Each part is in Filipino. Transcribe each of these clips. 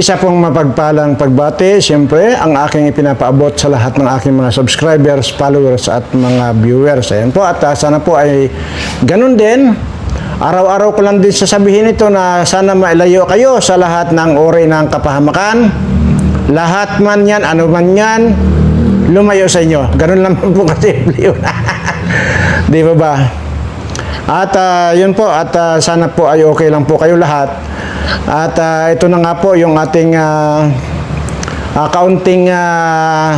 Isa pong mapagpalang pagbati, siyempre, ang aking ipinapaabot sa lahat ng aking mga subscribers, followers at mga viewers. Ayan po, at ah, sana po ay ganun din. Araw-araw ko lang din sasabihin ito na sana mailayo kayo sa lahat ng uri ng kapahamakan. Lahat man yan, ano man yan, lumayo sa inyo. Ganun lang po kasi yun. Di ba ba? At ah, yun po, at ah, sana po ay okay lang po kayo lahat. At ah, ito na nga po yung ating uh, kaunting ah,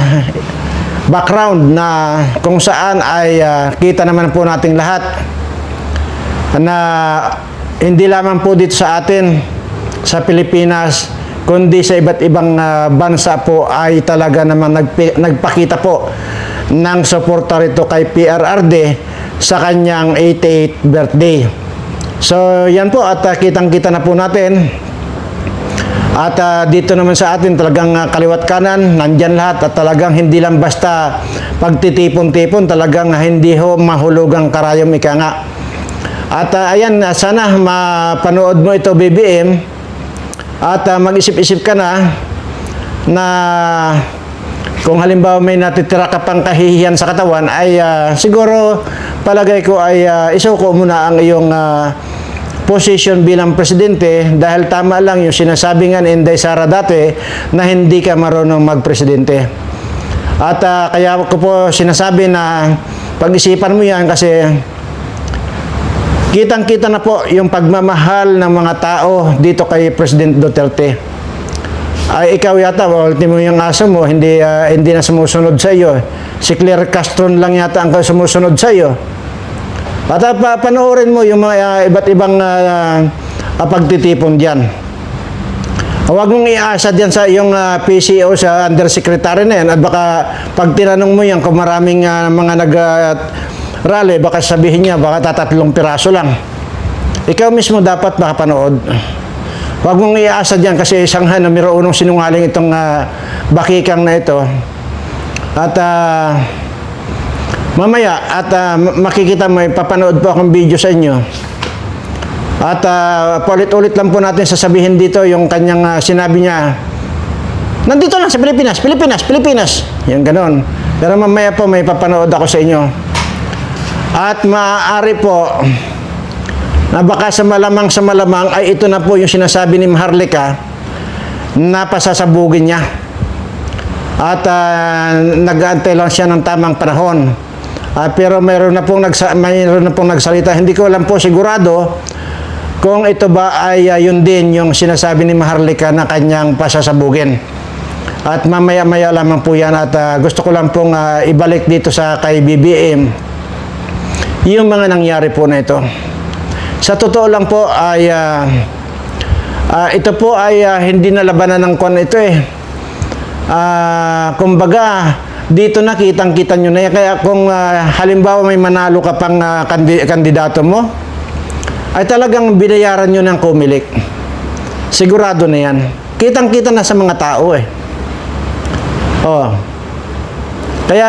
background na kung saan ay ah, kita naman po nating lahat na hindi lamang po dito sa atin sa Pilipinas kundi sa iba't ibang ah, bansa po ay talaga namang nagpi- nagpakita po ng suporta rito kay PRRD sa kanyang 88th birthday. So yan po at ah, kitang-kita na po natin at ah, dito naman sa atin talagang ah, kaliwat kanan, nandyan lahat at talagang hindi lang basta pagtitipon-tipon, talagang hindi ho mahulugang karayom ika nga. At ah, ayan, sana mapanood mo ito BBM at ah, mag-isip-isip ka na na kung halimbawa may natitira ka pang kahihiyan sa katawan ay ah, siguro palagay ko ay uh, isuko muna ang iyong ah, position bilang presidente dahil tama lang yung sinasabi nga ni Inday Sara dati na hindi ka marunong magpresidente. At ah, kaya ko po sinasabi na pag-isipan mo yan kasi kitang-kita na po yung pagmamahal ng mga tao dito kay President Duterte. Ay ikaw yata, ultimo yung aso mo, hindi, ah, hindi na sumusunod sa iyo. Si Claire Castron lang yata ang sumusunod sa iyo. At uh, pa- panoorin mo yung mga ah, iba't ibang ah, ah, pagtitipon diyan. Huwag mong iasa diyan sa yung ah, PCO sa undersecretary na yan at baka pag tinanong mo yan kung maraming ah, mga nag ah, rally, baka sabihin niya baka tatatlong piraso lang. Ikaw mismo dapat makapanood. Huwag mong iasa diyan kasi isang na numero unong sinungaling itong ah, bakikang na ito. At ah, Mamaya at ah, makikita mo, papanood po akong video sa inyo. At uh, paulit-ulit lang po natin sasabihin dito yung kanyang ah, sinabi niya. Nandito lang sa Pilipinas, Pilipinas, Pilipinas. Yan ganon. Pero mamaya po may papanood ako sa inyo. At maaari po na baka sa malamang sa malamang ay ito na po yung sinasabi ni Maharlika na pasasabugin niya. At uh, nag-aantay lang siya ng tamang panahon. Ah, pero mayroon na pong nagsa- mayroon na pong nagsalita. Hindi ko alam po sigurado kung ito ba ay ah, yun din yung sinasabi ni Maharlika na kanyang pasasabugin. At mamaya-maya lamang po yan at ah, gusto ko lang pong ah, ibalik dito sa kay BBM yung mga nangyari po na ito. Sa totoo lang po ay ah, ah, ito po ay ah, hindi na labanan ng kwan ito eh. Ah, kumbaga, dito na kitang-kita nyo na yan. Kaya kung ah, halimbawa may manalo ka pang ah, kandi- kandidato mo, ay talagang binayaran nyo ng kumilik. Sigurado na yan. Kitang-kita na sa mga tao eh. Oh. Kaya,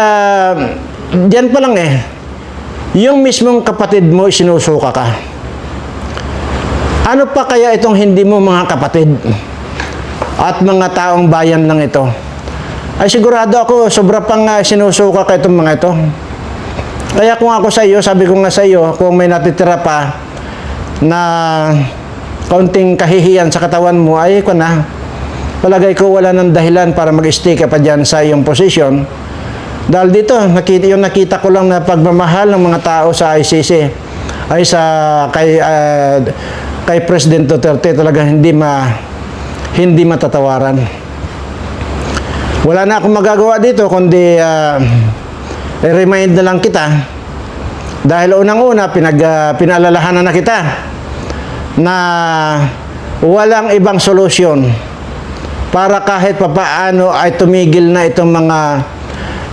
diyan pa lang eh. Yung mismong kapatid mo, sinusuka ka. Ano pa kaya itong hindi mo mga kapatid? At mga taong bayan lang ito. Ay sigurado ako, sobra pang uh, sinusuka ka itong mga ito. Kaya kung ako sa iyo, sabi ko nga sa iyo, kung may natitira pa na kaunting kahihiyan sa katawan mo, ay ko na. Palagay ko wala ng dahilan para mag-stay ka pa dyan sa iyong position. Dahil dito, nakita, yung nakita ko lang na pagmamahal ng mga tao sa ICC ay sa kay ah, kay President Duterte talaga hindi ma hindi matatawaran. Wala na akong magagawa dito kundi ah, i-remind na lang kita dahil unang-una pinag ah, pinaalalahanan na kita na walang ibang solusyon para kahit papaano ay tumigil na itong mga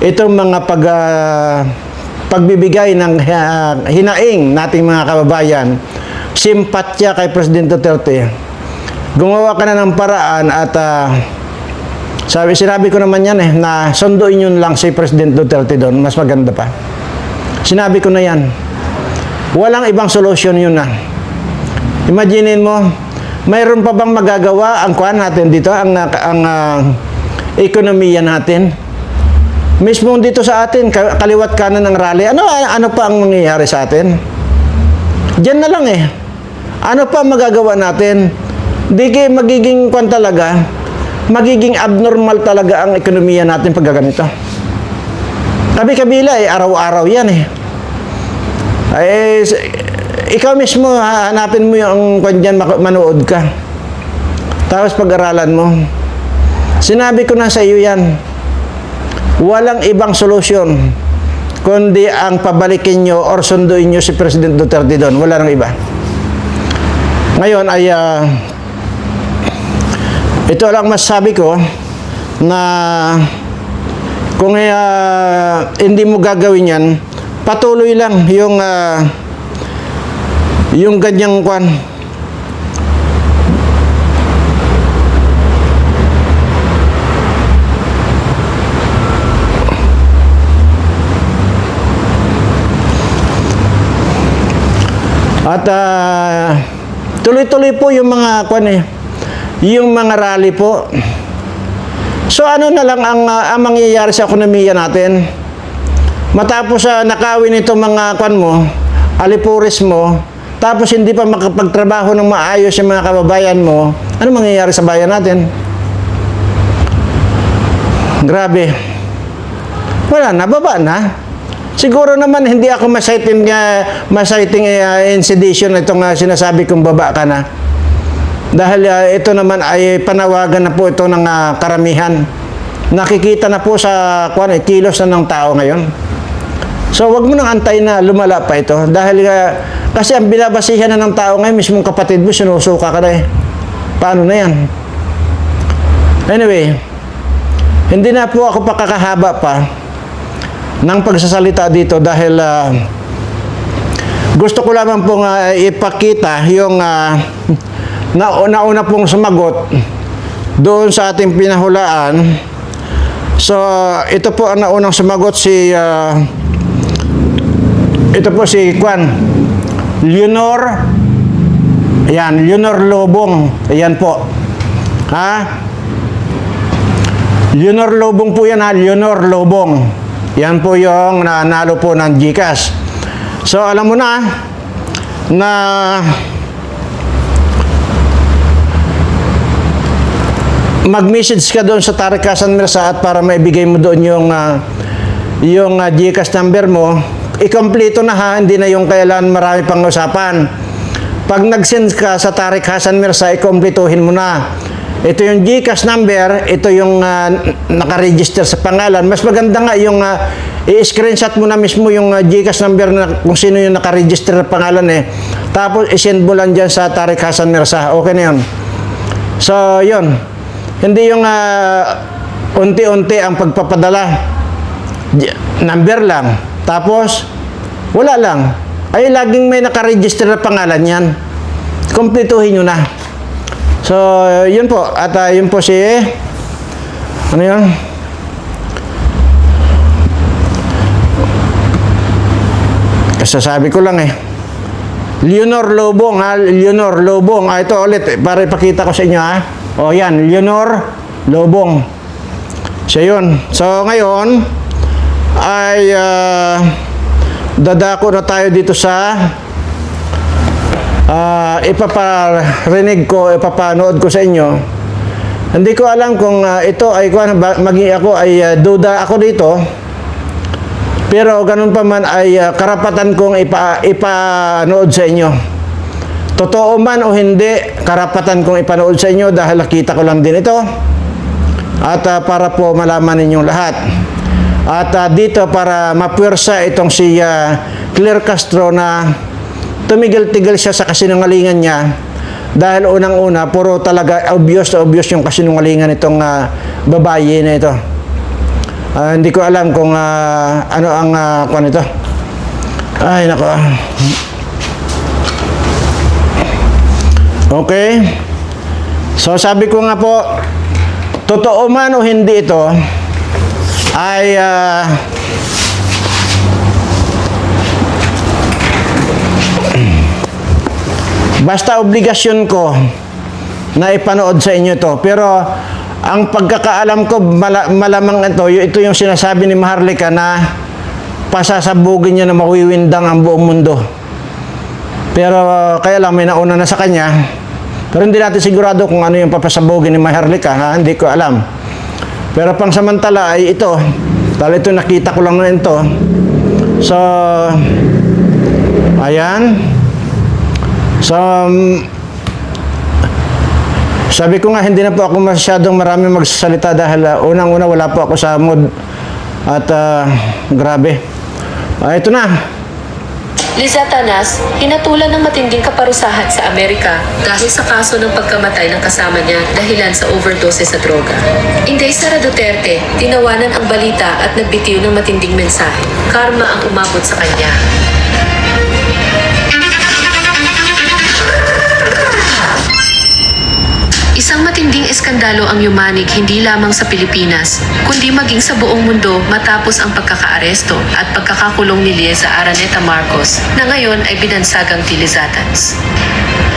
itong mga pag ah, pagbibigay ng ah, hinaing nating mga kababayan simpatya kay President Duterte gumawa ka na ng paraan at ah, sabi, sinabi ko naman yan eh, na sunduin yun lang si President Duterte doon, mas maganda pa. Sinabi ko na yan. Walang ibang solusyon yun na. Imaginin mo, mayroon pa bang magagawa ang kuan natin dito, ang, ah, ang ah, ekonomiya natin? Mismo dito sa atin, ka- kaliwat kanan ng rally, ano, ano pa ang mangyayari sa atin? Diyan na lang eh. Ano pa magagawa natin? Di kayo magiging kwan talaga, magiging abnormal talaga ang ekonomiya natin pag ganito. Kabi-kabila eh, araw-araw yan eh. Ay, s- ikaw mismo, ha- hanapin mo yung kwan dyan, manood ka. Tapos pag-aralan mo. Sinabi ko na sa iyo yan, walang ibang solusyon kundi ang pabalikin nyo or sunduin nyo si President Duterte doon. Wala nang iba. Ngayon ay ah, ito lang masasabi ko na kung ah, hindi mo gagawin yan, patuloy lang yung ah, yung ganyang kwan. At ah, tuloy-tuloy po yung mga kwan eh, yung mga rally po. So ano na lang ang, ah, ang mangyayari sa ekonomiya natin? Matapos sa nakawin itong mga kwan mo, alipuris mo, tapos hindi pa makapagtrabaho ng maayos yung mga kababayan mo, ano mangyayari sa bayan natin? Grabe. Wala na, baba na. Siguro naman hindi ako nga masaiting uh, in sedition itong uh, sinasabi kong baba ka na. Dahil ah, ito naman ay panawagan na po ito ng ah, karamihan. Nakikita na po sa kuan eh, kilos na ng tao ngayon. So wag mo nang antay na lumala pa ito dahil ah, kasi ang binabasihan na ng tao ngayon mismong kapatid mo sinusuka ka na eh. Paano na yan? Anyway, hindi na po ako pakakahaba pa ng pagsasalita dito dahil ah, gusto ko lamang pong ah, ipakita yung uh, nauna pong sumagot doon sa ating pinahulaan. So, ito po ang naunang sumagot si ah, ito po si Kwan Leonor Ayan, Leonor Lobong. Ayan po. Ha? Leonor Lobong po yan ha, Leonor Lobong. Yan po yung nanalo po ng GCash. So alam mo na na mag-message ka doon sa Tariq Hasan Mirsaat para maibigay mo doon yung ah, yung ah, GCash number mo. I-complete na ha, hindi na yung kailan marami pang usapan. Pag nag-send ka sa Tariq Hasan Mirsa, i-completohin mo na. Ito yung GCash number, ito yung ah, nakaregister sa pangalan. Mas maganda nga yung ah, i-screenshot mo na mismo yung ah, GCash number na kung sino yung nakaregister na pangalan eh. Tapos i-send mo lang dyan sa Tariq Hasan Mirsa. Okay na yun. So, yun. Hindi yung ah, unti-unti ang pagpapadala. Number lang. Tapos, wala lang. Ay, laging may nakaregister na pangalan yan. Kompletuhin nyo na. So, yun po. At ah, yun po si... Ano yun? Kasasabi ko lang eh. Leonor Lobong ha, Leonor Lobong. Ah, ito ulit, eh, para ipakita ko sa inyo ha. O yan, Leonor Lobong. Siya yun. So ngayon, ay ah, dadako na tayo dito sa ah, ipaparinig ko, ipapanood ko sa inyo. Hindi ko alam kung ah, ito ay maging ako ay ah, duda ako dito. Pero ganun pa man ay ah, karapatan kong ipa, ipanood sa inyo. Totoo man o hindi, karapatan kong ipanood sa inyo dahil nakita ko lang din ito. At ah, para po malaman ninyong lahat. At ah, dito para mapuwersa itong si ah, Claire Castro na tumigil-tigil siya sa kasinungalingan niya dahil unang-una, puro talaga obvious na obvious yung kasinungalingan itong ah, babae na ito. Ah, hindi ko alam kung ah, ano ang uh, kung ito. Ay, nako. Okay. So, sabi ko nga po, totoo man o hindi ito, ay ah, basta obligasyon ko na ipanood sa inyo to. Pero ang pagkakaalam ko, mala- malamang ito, ito yung sinasabi ni Maharlika na pasasabugin niya na mawiwindang ang buong mundo. Pero kaya lang may nauna na sa kanya. Pero hindi natin sigurado kung ano yung papasabugin ni Maharlika, ha? hindi ko alam. Pero pang samantala ay ito. Dahil ito nakita ko lang na ito. So, ayan. So, um, sabi ko nga, hindi na po ako masyadong marami magsasalita dahil uh, unang-una wala po ako sa mood. At uh, grabe. Ah, ito na. Lizatanas, hinatulan ng matinding kaparusahan sa Amerika dahil sa kaso ng pagkamatay ng kasama niya dahilan sa overdose sa droga. Inday Sara Duterte, tinawanan ang balita at nagbitiw ng matinding mensahe. Karma ang umabot sa kanya. Eskandalo ang yumanig hindi lamang sa Pilipinas, kundi maging sa buong mundo matapos ang pagkakaaresto at pagkakakulong ni Liza Araneta Marcos na ngayon ay binansagang Tilizatans.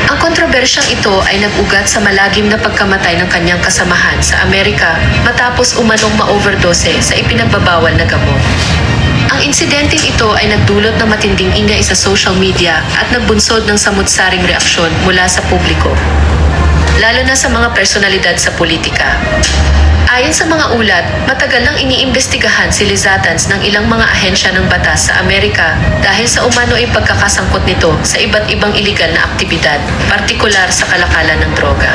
Ang kontrobersyang ito ay nag-ugat sa malagim na pagkamatay ng kanyang kasamahan sa Amerika matapos umanong ma-overdose sa ipinagbabawal na gamot. Ang insidenteng ito ay nagdulot ng matinding ingay sa social media at nagbunsod ng samut-saring reaksyon mula sa publiko lalo na sa mga personalidad sa politika. Ayon sa mga ulat, matagal nang iniimbestigahan si Lizatans ng ilang mga ahensya ng batas sa Amerika dahil sa umano ay pagkakasangkot nito sa iba't ibang iligal na aktibidad, partikular sa kalakalan ng droga.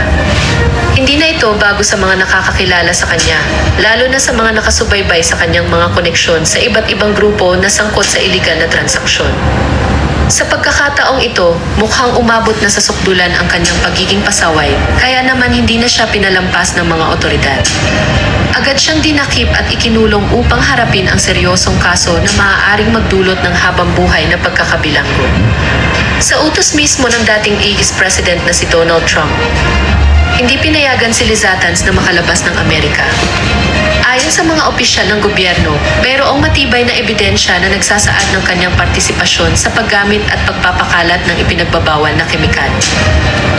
Hindi na ito bago sa mga nakakakilala sa kanya, lalo na sa mga nakasubaybay sa kanyang mga koneksyon sa iba't ibang grupo na sangkot sa iligal na transaksyon. Sa pagkakataong ito, mukhang umabot na sa sukdulan ang kanyang pagiging pasaway, kaya naman hindi na siya pinalampas ng mga otoridad. Agad siyang dinakip at ikinulong upang harapin ang seryosong kaso na maaaring magdulot ng habang buhay na pagkakabilanggo. Sa utos mismo ng dating AIS President na si Donald Trump, hindi pinayagan si Lizatans na makalabas ng Amerika. Ayon sa mga opisyal ng gobyerno, mayroong matibay na ebidensya na nagsasaad ng kanyang partisipasyon sa paggamit at pagpapakalat ng ipinagbabawal na kemikal.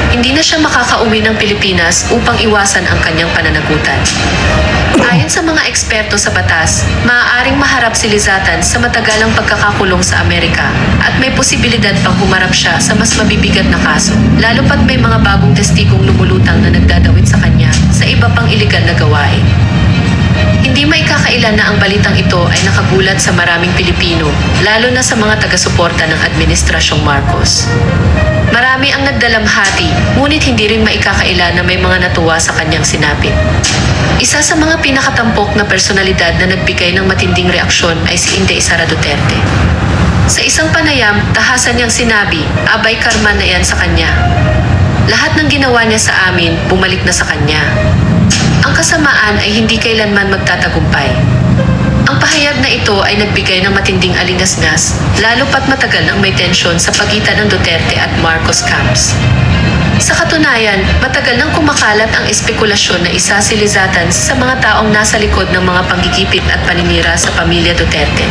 Hindi na siya makakauwi ng Pilipinas upang iwasan ang kanyang pananagutan. Ayon sa mga eksperto sa batas, maaaring maharap si Lizatan sa matagalang pagkakakulong sa Amerika at may posibilidad pang humarap siya sa mas mabibigat na kaso, lalo pat may mga bagong testigong lumulutang na nagdadawit sa kanya sa iba pang iligal na gawain. Hindi maikakailan na ang balitang ito ay nakagulat sa maraming Pilipino, lalo na sa mga taga-suporta ng Administrasyong Marcos. Marami ang nagdalamhati, ngunit hindi rin maikakailan na may mga natuwa sa kanyang sinapit. Isa sa mga pinakatampok na personalidad na nagbigay ng matinding reaksyon ay si Inday Sara Duterte. Sa isang panayam, tahasan niyang sinabi, abay karma na yan sa kanya. Lahat ng ginawa niya sa amin, bumalik na sa kanya. Ang kasamaan ay hindi kailanman magtatagumpay. Ang pahayag na ito ay nagbigay ng matinding alingasngas, lalo pat matagal nang may tensyon sa pagitan ng Duterte at Marcos camps. Sa katunayan, matagal nang kumakalat ang espekulasyon na isa si Lizatans sa mga taong nasa likod ng mga panggigipit at paninira sa pamilya Duterte.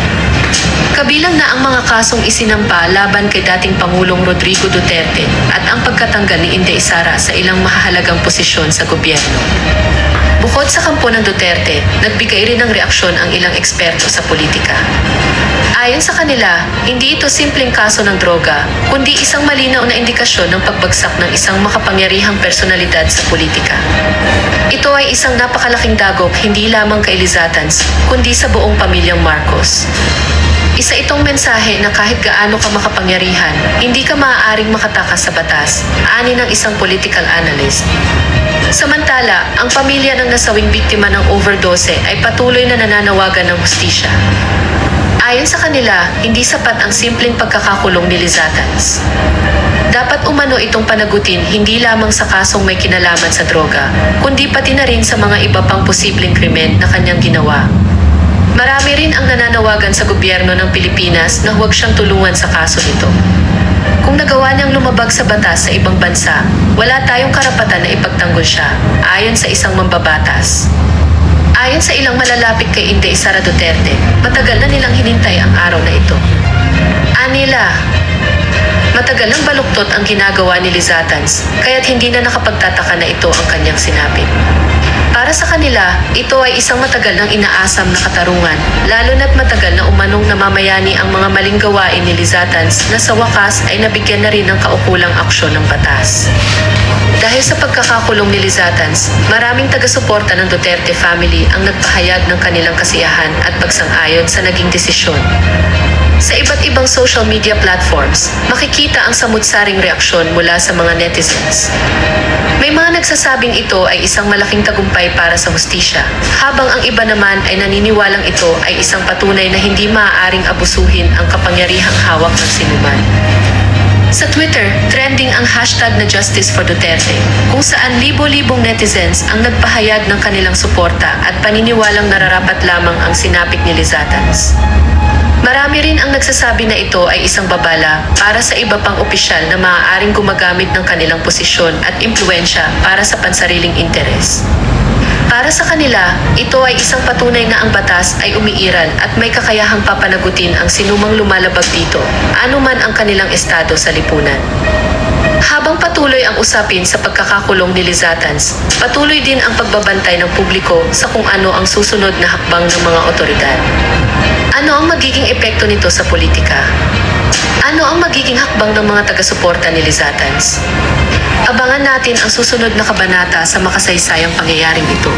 Kabilang na ang mga kasong isinampa laban kay dating Pangulong Rodrigo Duterte at ang pagkatanggal ni Inday Sara sa ilang mahahalagang posisyon sa gobyerno. Bukod sa kampo ng Duterte, nagbigay rin ng reaksyon ang ilang eksperto sa politika. Ayon sa kanila, hindi ito simpleng kaso ng droga, kundi isang malinaw na indikasyon ng pagbagsak ng isang makapangyarihang personalidad sa politika. Ito ay isang napakalaking dagok hindi lamang kay Lizatans, kundi sa buong pamilyang Marcos. Isa itong mensahe na kahit gaano ka makapangyarihan, hindi ka maaaring makatakas sa batas, ani ng isang political analyst. Samantala, ang pamilya ng nasawing biktima ng overdose ay patuloy na nananawagan ng hustisya. Ayon sa kanila, hindi sapat ang simpleng pagkakakulong ni Lizatans. Dapat umano itong panagutin hindi lamang sa kasong may kinalaman sa droga, kundi pati na rin sa mga iba pang posibleng krimen na kanyang ginawa. Marami rin ang nananawagan sa gobyerno ng Pilipinas na huwag siyang tulungan sa kaso nito. Kung nagawa niyang lumabag sa batas sa ibang bansa, wala tayong karapatan na ipagtanggol siya, ayon sa isang mambabatas. Ayon sa ilang malalapit kay Inday Sara Duterte, matagal na nilang hinintay ang araw na ito. Anila, Matagal ng baluktot ang ginagawa ni Lizatans, kaya't hindi na nakapagtataka na ito ang kanyang sinabi. Para sa kanila, ito ay isang matagal ng inaasam na katarungan, lalo na't matagal na umanong namamayani ang mga maling gawain ni Lizatans na sa wakas ay nabigyan na rin ng kaukulang aksyon ng batas. Dahil sa pagkakakulong ni Lizatans, maraming taga-suporta ng Duterte family ang nagpahayag ng kanilang kasiyahan at pagsang-ayon sa naging desisyon. Sa iba't ibang social media platforms, makikita ang samut-saring reaksyon mula sa mga netizens. May mga nagsasabing ito ay isang malaking tagumpay para sa hustisya, habang ang iba naman ay naniniwalang ito ay isang patunay na hindi maaaring abusuhin ang kapangyarihang hawak ng sinuman. Sa Twitter, trending ang hashtag na Justice for Duterte, kung saan libo-libong netizens ang nagpahayag ng kanilang suporta at paniniwalang nararapat lamang ang sinapit ni Lizatans. Marami rin ang nagsasabi na ito ay isang babala para sa iba pang opisyal na maaaring gumagamit ng kanilang posisyon at impluensya para sa pansariling interes. Para sa kanila, ito ay isang patunay na ang batas ay umiiral at may kakayahang papanagutin ang sinumang lumalabag dito, anuman ang kanilang estado sa lipunan. Habang patuloy ang usapin sa pagkakakulong ni Lizatans, patuloy din ang pagbabantay ng publiko sa kung ano ang susunod na hakbang ng mga otoridad. Ano ang magiging epekto nito sa politika? Ano ang magiging hakbang ng mga taga-suporta ni Lizatans? Abangan natin ang susunod na kabanata sa makasaysayang pangyayaring ito.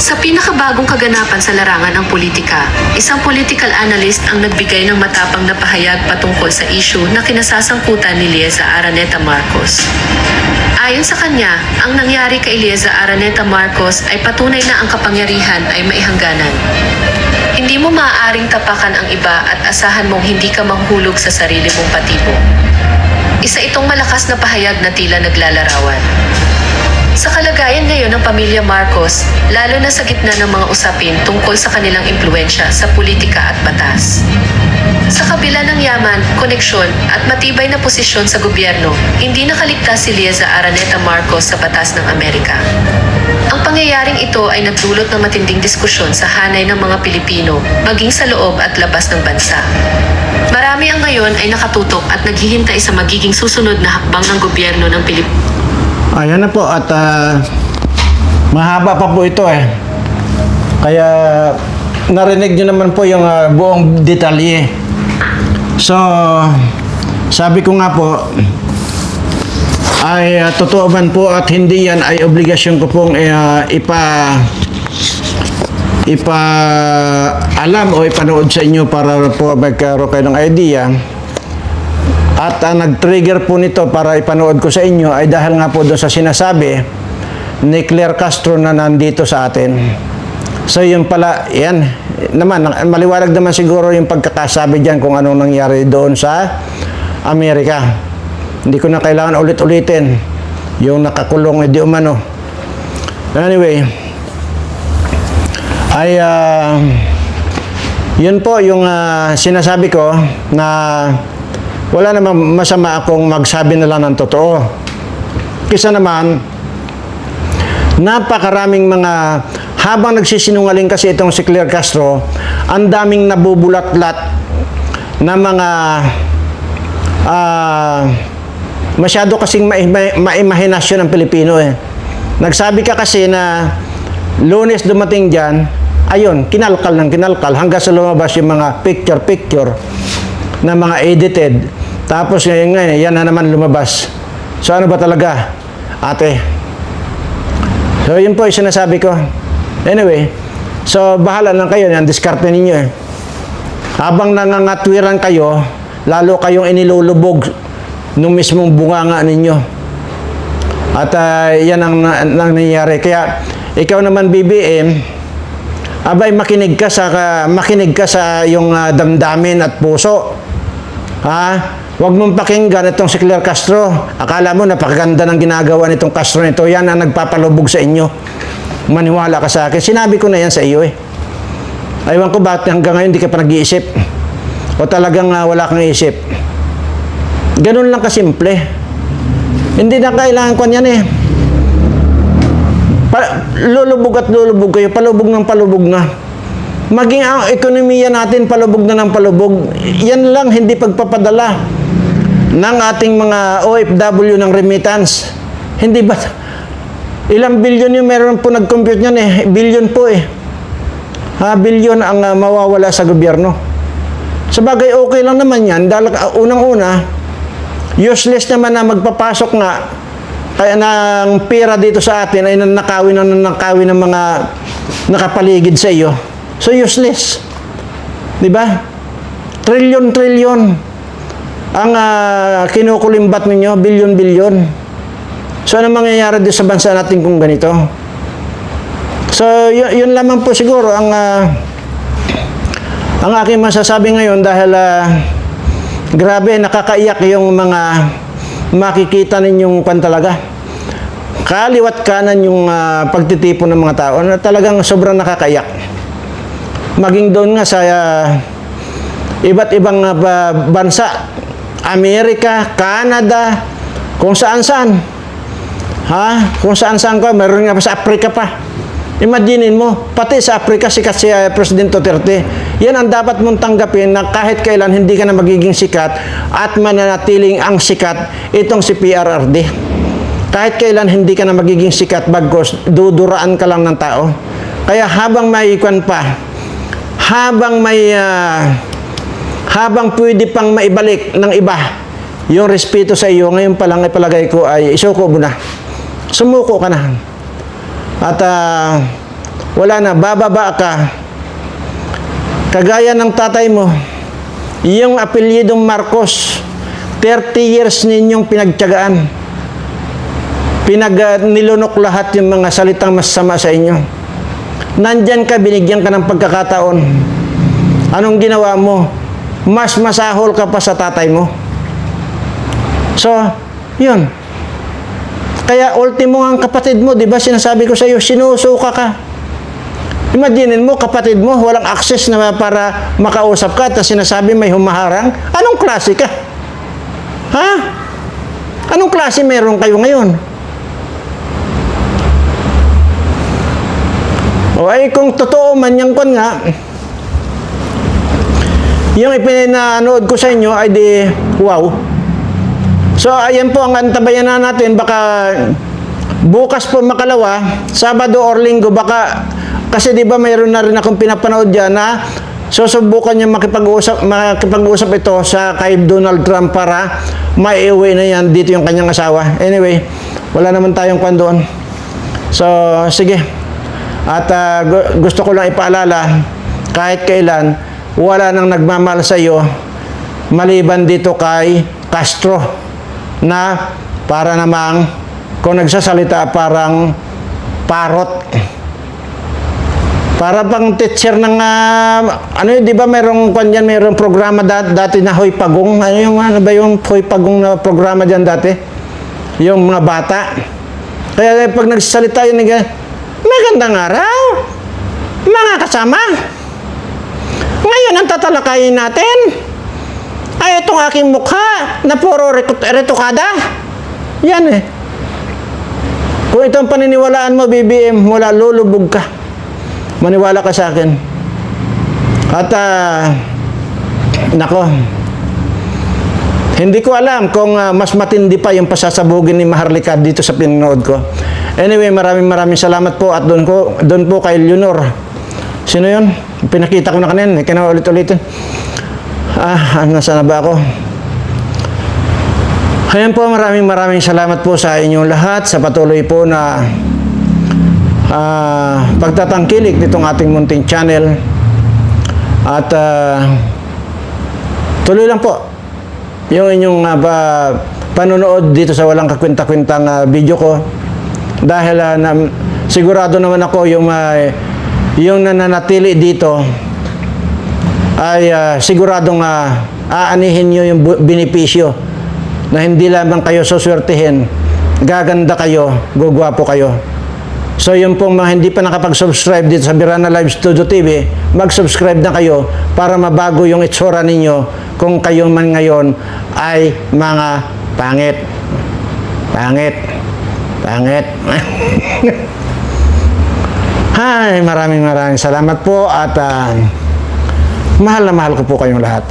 Sa pinakabagong kaganapan sa larangan ng politika, isang political analyst ang nagbigay ng matapang na pahayag patungkol sa issue na kinasasangkutan ni Lieza Araneta Marcos. Ayon sa kanya, ang nangyari kay Lieza Araneta Marcos ay patunay na ang kapangyarihan ay maihangganan. Hindi mo maaaring tapakan ang iba at asahan mong hindi ka mahuhulog sa sarili mong patibo. Isa itong malakas na pahayag na tila naglalarawan. Sa kalagayan ngayon ng pamilya Marcos, lalo na sa gitna ng mga usapin tungkol sa kanilang impluensya sa politika at batas. Sa kabila ng yaman, koneksyon at matibay na posisyon sa gobyerno, hindi nakaligtas si Lieza Araneta Marcos sa batas ng Amerika. Ang pangyayaring ito ay nagdulot ng matinding diskusyon sa hanay ng mga Pilipino, maging sa loob at labas ng bansa. Marami ang ngayon ay nakatutok at naghihintay sa magiging susunod na hakbang ng gobyerno ng Pilipinas. Ayan na po at ah, mahaba pa po ito eh. Kaya narinig nyo naman po yung ah, buong detalye. So, sabi ko nga po, ay ah, totoo man po at hindi yan ay obligasyon ko pong ah, ipa ipa alam o ipanood sa inyo para po magkaroon kayo ng idea. At ang nag-trigger po nito para ipanood ko sa inyo ay dahil nga po doon sa sinasabi ni Claire Castro na nandito sa atin. So yun pala, yan, naman, maliwanag naman siguro yung pagkakasabi dyan kung anong nangyari doon sa Amerika. Hindi ko na kailangan ulit-ulitin yung nakakulong di umano. Anyway, ay ah, yun po yung ah, sinasabi ko na wala namang masama akong magsabi na lang ng totoo. Kisa naman, napakaraming mga habang nagsisinungaling kasi itong si Claire Castro, ang daming nabubulat-lat na mga ah masyado kasing maima- maimahinasyon ng Pilipino eh. Nagsabi ka kasi na lunes dumating dyan, ayun, kinalkal ng kinalkal hanggang sa lumabas yung mga picture-picture na mga edited. Tapos ngayon ngayon, yan na naman lumabas. So ano ba talaga, ate? So yun po yung sinasabi ko. Anyway, so bahala lang kayo, yan, diskarte ninyo eh. Habang nangangatwiran kayo, lalo kayong inilulubog nung mismong bunganga ninyo. At ah, yan ang na- nangyayari. Kaya ikaw naman BBM, abay makinig ka sa ka- makinig ka sa yung ah, damdamin at puso. Ha? Huwag mong pakinggan itong si Claire Castro. Akala mo napakaganda ng ginagawa nitong Castro nito. Yan ang nagpapalubog sa inyo. Maniwala ka sa akin. Sinabi ko na yan sa iyo eh. Aywan ko bakit hanggang ngayon hindi ka pa nag-iisip. O talagang ah, wala kang isip. Ganun lang kasimple. Hindi na kailangan ko yan eh. Pa, lulubog at lulubog kayo. Palubog ng palubog na. Maging ang ekonomiya natin palubog na ng palubog. Yan lang, hindi pagpapadala. ng ating mga OFW ng remittance. Hindi ba? Ilang bilyon yung meron po nag-compute yun eh. Bilyon po eh. Ha, bilyon ang ah, mawawala sa gobyerno. Sa bagay, okay lang naman yan. Dahil ah, unang-una, useless naman na magpapasok nga kaya ng pera dito sa atin ay nanakawin ng nanakawin ng mga nakapaligid sa iyo. So useless. 'Di ba? Trilyon-trilyon ang ah, kinukulimbat ninyo, bilyon-bilyon. So ano mangyayari din sa bansa natin kung ganito? So yun, yun lamang po siguro ang ah, ang aking masasabi ngayon dahil ah, grabe nakakaiyak yung mga makikita ninyong pan talaga. Kaliwat kanan yung ah, pagtitipon ng mga tao na talagang sobrang nakakaiyak. Maging doon nga sa ah, iba't ibang ba- bansa, Amerika, Canada, kung saan-saan. Ha? Kung saan-saan ko, meron nga sa Afrika pa. Imaginin mo, pati sa Afrika sikat si uh, President Duterte. Yan ang dapat mong tanggapin na kahit kailan hindi ka na magiging sikat at mananatiling ang sikat itong si PRRD. Kahit kailan hindi ka na magiging sikat bagkos duduraan ka lang ng tao. Kaya habang may ikwan pa, habang may ah, habang pwede pang maibalik ng iba yung respeto sa iyo, ngayon pa lang ipalagay ko ay isuko mo na. Sumuko ka na. At ah, wala na, bababa ka. Kagaya ng tatay mo, yung apelyidong Marcos, 30 years ninyong pinagtyagaan. Pinag ah, nilunok lahat yung mga salitang masama sa inyo. Nandyan ka, binigyan ka ng pagkakataon. Anong ginawa mo? Mas masahol ka pa sa tatay mo. So, yun. Kaya ultimo ang kapatid mo, di ba sinasabi ko sa iyo, sinusuka ka. Imaginin mo, kapatid mo, walang access na para makausap ka at sinasabi may humaharang. Anong klase ka? Ha? Anong klase meron kayo ngayon? O ay kung totoo man yung kon nga, yung ipinanood ko sa inyo ay di wow. So ayan po ang antabayan na natin baka bukas po makalawa, Sabado or Linggo baka kasi 'di ba mayroon na rin akong pinapanood diyan na susubukan niya makipag-usap makipag-usap ito sa kay Donald Trump para maiuwi na yan dito yung kanyang asawa. Anyway, wala naman tayong kwan doon. So, sige. At gu- gusto ko lang ipaalala, kahit kailan, wala nang nagmamahal sa iyo maliban dito kay Castro na para namang kung nagsasalita parang parot. Para bang teacher ng ah, ano yun, 'di ba mayroong kwan diyan, mayroong programa dat, dati na Hoy Pagong. Ano yung ano ba yung Hoy Pagong na programa diyan dati? Yung mga bata. Kaya pag nagsasalita yun, nag- magandang araw, mga kasama. Ngayon ang tatalakayin natin ay itong aking mukha na puro retokada. Yan eh. Kung itong paniniwalaan mo, BBM, wala lulubog ka. Maniwala ka sa akin. At, ah, nako, hindi ko alam kung ah, mas matindi pa yung pasasabugin ni Maharlika dito sa pinanood ko. Anyway, maraming maraming salamat po at doon ko doon po kay Leonor. Sino 'yon? Pinakita ko na kanina, kaya ulit-ulitin. Ah, nasa na ba ako? Ayan po, maraming maraming salamat po sa inyong lahat sa patuloy po na ah, pagtatangkilik nitong ating munting channel. At ah, tuloy lang po yung inyong ah, pa- panonood dito sa walang kakwenta-kwentang ah, video ko. Dahil ah, na, sigurado naman ako yung ah, yung nananatili dito ay ah, siguradong ah, aanihin nyo yung benepisyo na hindi lamang kayo suswertihin, gaganda kayo, gugwapo kayo. So yung pong mga hindi pa nakapag-subscribe dito sa Birana Live Studio TV, mag-subscribe na kayo para mabago yung itsura ninyo kung kayo man ngayon ay mga pangit. Pangit. Pangit. Hi, maraming maraming salamat po at ah, mahal na mahal ko po kayong lahat.